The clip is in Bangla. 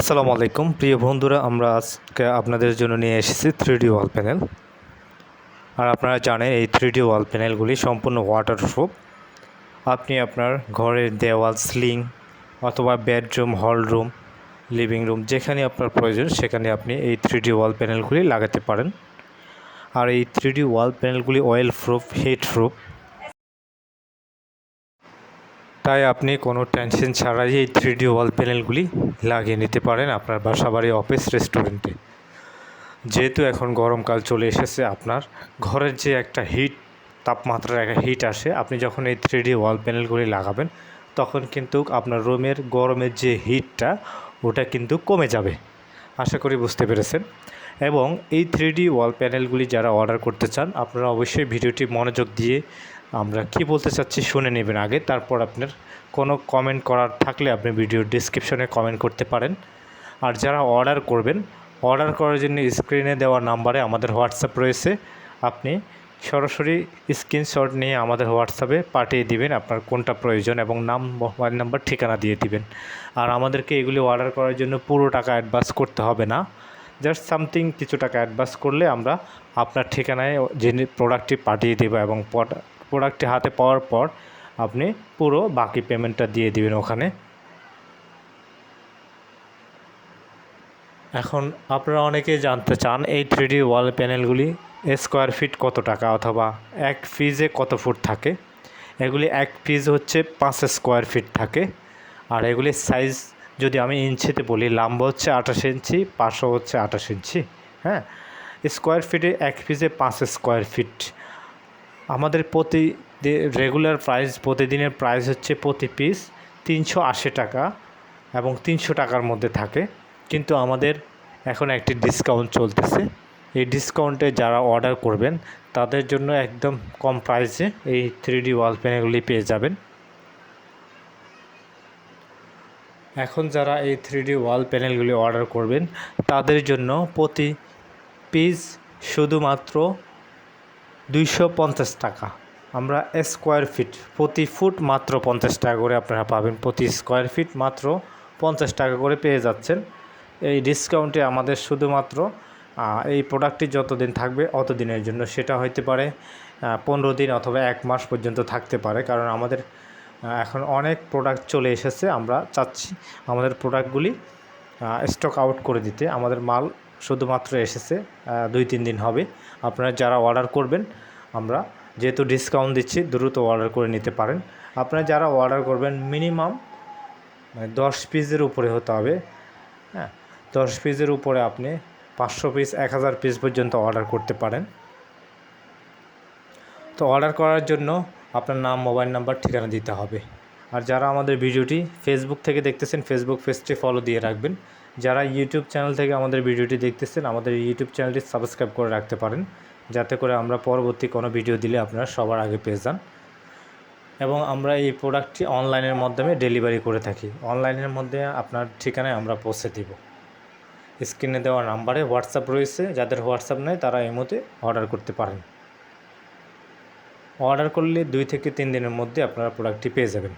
আসসালামু আলাইকুম। প্রিয় বন্ধুরা, আমরা আজকে আপনাদের জন্য নিয়ে এসেছি থ্রি ডি ওয়াল প্যানেল আর আপনারা জানেন, এই থ্রি ডি ওয়াল প্যানেলগুলি সম্পূর্ণ ওয়াটারপ্রুফ আপনি আপনার ঘরের দেওয়াল স্লিং অথবা bedroom hall room living room যেখানে আপনার প্রয়োজন, সেখানে আপনি এই থ্রি ডি ওয়াল প্যানেলগুলি লাগাতে পারেন। আর এই থ্রি ডি ওয়াল প্যানেলগুলি অয়েল প্রুফ হিট প্রুফ তাই আপনি কোনো টেনশন ছাড়াই এই থ্রি ডি ওয়াল প্যানেলগুলি লাগিয়ে নিতে পারেন আপনার বাসা বাড়ি অফিস রেস্টুরেন্টে যেহেতু এখন গরমকাল চলে এসেছে, আপনার ঘরের যে একটা হিট তাপমাত্রার একটা হিট আসে, আপনি যখন এই থ্রি ডি ওয়াল প্যানেলগুলি লাগাবেন, তখন কিন্তু আপনার রুমের গরমের যে হিটটা ওটা কিন্তু কমে যাবে। আশা করি বুঝতে পেরেছেন। এবং এই থ্রি ডি ওয়াল প্যানেলগুলি যারা অর্ডার করতে চান, আপনারা অবশ্যই ভিডিওটি মনোযোগ দিয়ে আমরা কি বলতে চাচ্ছি শুনে নেবেন আগে, তারপর আপনার কোনো কমেন্ট করার থাকলে আপনি ভিডিওর ডিসক্রিপশনে কমেন্ট করতে পারেন। আর যারা অর্ডার করবেন অর্ডার করার জন্য স্ক্রিনে দেওয়া নাম্বারে আমাদের হোয়াটসঅ্যাপ রয়েছে। আপনি সরাসরি স্ক্রিনশট নিয়ে আমাদের হোয়াটসঅ্যাপে পাঠিয়ে দিবেন, আপনার কোনটা প্রয়োজন এবং নাম মোবাইল নাম্বার ঠিকানা দিয়ে দিবেন। আর আমাদেরকে এগুলি অর্ডার করার জন্য পুরো টাকা অ্যাডভান্স করতে হবে না। জাস্ট সামথিং কিছু টাকা অ্যাডভান্স করলে আমরা আপনার ঠিকানায় যে প্রোডাক্টটি পাঠিয়ে দেবো এবং প্রোডাক্টটি হাতে পাওয়ার পর আপনি পুরো বাকি পেমেন্টটা দিয়ে দিবেন ওখানে। এখন আপনারা অনেকে জানতে চান, এই থ্রিডি ওয়াল প্যানেলগুলি স্কোয়ার ফিট কত টাকা অথবা এক ফিজে কত ফুট থাকে? এগুলি এক ফিজ হচ্ছে পাঁচ স্কোয়ার ফিট থাকে। আর এগুলির সাইজ যদি আমি ইঞ্চিতে বলি, লম্বা হচ্ছে আঠাশ ইঞ্চি, পাঁচশো হচ্ছে আঠাশ ইঞ্চি হ্যাঁ? স্কোয়ার ফিটে এক ফিজে পাঁচ স্কোয়ার ফিট আমাদের প্রতি রেগুলার প্রাইস প্রতিদিনের প্রাইস হচ্ছে প্রতি পিস তিনশো আশি টাকা এবং তিনশো টাকার মধ্যে থাকে। কিন্তু আমাদের এখন একটি ডিসকাউন্ট চলতেছে। এই ডিসকাউন্টে যারা অর্ডার করবেন, তাদের জন্য একদম কম প্রাইসে এই থ্রি ডি ওয়াল প্যানেলগুলি পেয়ে যাবেন। এখন যারা এই থ্রি ডি ওয়াল প্যানেলগুলি অর্ডার করবেন, তাদের জন্য প্রতি পিস শুধুমাত্র দুইশো পঞ্চাশ টাকা। আমরা স্কোয়ার ফিট প্রতি ফুট মাত্র পঞ্চাশ টাকা করে আপনারা পাবেন। প্রতি স্কোয়ার ফিট মাত্র পঞ্চাশ টাকা করে পেয়ে যাচ্ছেন। এই ডিসকাউন্টে আমাদের শুধুমাত্র এই প্রোডাক্টটি যতদিন থাকবে অত দিনের জন্য। সেটা হইতে পারে পনেরো দিন অথবা এক মাস পর্যন্ত থাকতে পারে। কারণ আমাদের এখন অনেক প্রোডাক্ট চলে এসেছে। আমরা চাচ্ছি আমাদের প্রোডাক্টগুলি স্টক আউট করে দিতে। আমাদের মাল শুধুমাত্র এসেছে দুই তিন দিন হবে। আপনারা যারা অর্ডার করবেন, আমরা যেহেতু ডিসকাউন্ট দিচ্ছি, দ্রুত অর্ডার করে নিতে পারেন। আপনারা যারা অর্ডার করবেন মিনিমাম মানে দশ পিসের উপরে হতে হবে। হ্যাঁ দশ পিসের উপরে আপনি পাঁচশো পিস, এক হাজার পিস পর্যন্ত অর্ডার করতে পারেন। তো অর্ডার করার জন্য আপনার নাম মোবাইল নাম্বার ঠিকানা দিতে হবে। আর যারা আমাদের ভিডিওটি ফেসবুক থেকে দেখতেছেন ফেসবুক পেজটি ফলো দিয়ে রাখবেন। যারা ইউটিউব চ্যানেল থেকে আমাদের ভিডিওটি দেখতেছেন, আমাদের ইউটিউব চ্যানেলটি সাবস্ক্রাইব করে রাখতে পারেন, যাতে করে আমরা পরবর্তী কোনো ভিডিও দিলে আপনারা সবার আগে পেয়ে যান। এবং আমরা এই প্রোডাক্টটি অনলাইনের মাধ্যমে ডেলিভারি করে থাকি। অনলাইনের মধ্যে আপনার ঠিকানায় আমরা পৌঁছে দিব। স্ক্রিনে দেওয়া নাম্বারে হোয়াটসঅ্যাপ রয়েছে, যাদের হোয়াটসঅ্যাপ নেই তারা এই মধ্যে অর্ডার করতে পারেন। অর্ডার করলে দুই থেকে তিন দিনের মধ্যে আপনারা প্রোডাক্টটি পেয়ে যাবেন।